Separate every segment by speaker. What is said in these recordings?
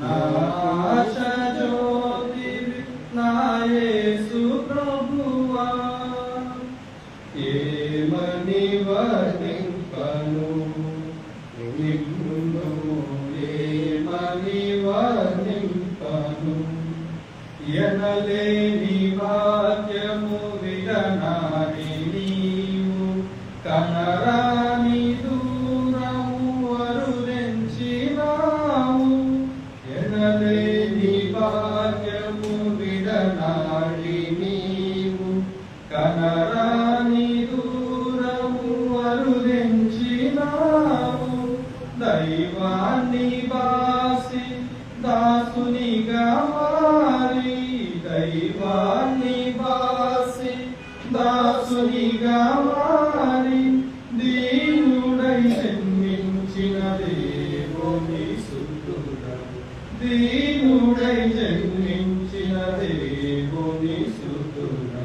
Speaker 1: నాశ జ్యోతివి నా ప్రభువా ఏమని వర్ణింపను నిన్ను ఏమని వర్ణింపను ఎనలేని కనరాని దూరము వరుదెంచినావు దైవాన్ని బాసి దాసునిగా మారి దైవాన్ని బాసి దాసునిగా మారి దీనుడై జన్మించిన దేవుని సుతుడా దీనుడై జన్మించిన దేవుని సుతుడా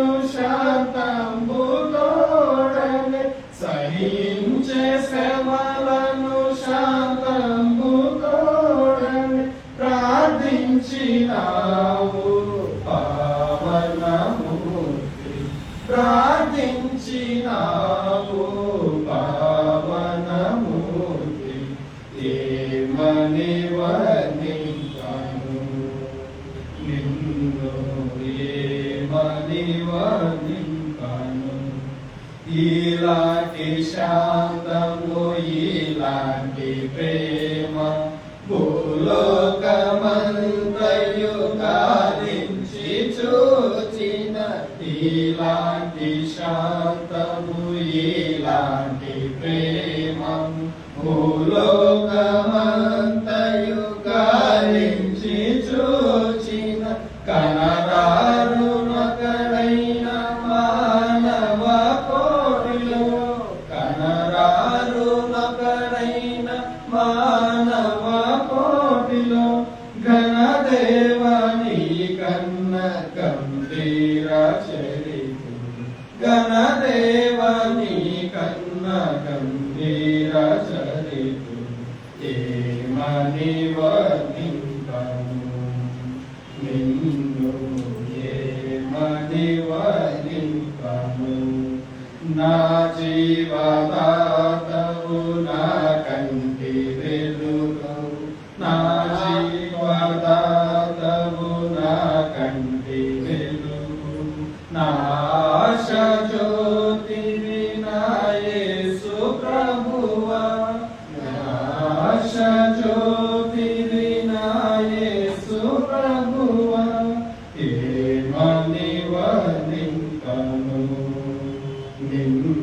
Speaker 1: శ్రమలను శాంతంబు తోడనే సహించే శ్రమలను శాంతంబు తోడనే ప్రార్థించినావు పావనమూర్తి ప్రార్థించినావు పావనమూర్తి ఏమని వర్ణించను? నిన్ను ఏమని ఇలాంటి శాంతము ఇలాంటి ప్రేమ. భూలోకమంతయు గాలించి చూచిన ఇలాంటి శాంతము ఇలాంటి ప్రేమ. భూలోకమంత మానవ కోటిలో ఘనదేవని కన్న గంభీర చరితు ఘనదేవని కన్న గంభీర చరితు ఏమని వర్ణింపను నిన్ను ఏమని వర్ణింపను నా జీవదా నా ఆశ జ్యోతివి నా యేసు ప్రభువా నా ఆశ జ్యోతివి నా యేసు ప్రభువా ఏమని వర్ణింపను నిన్ను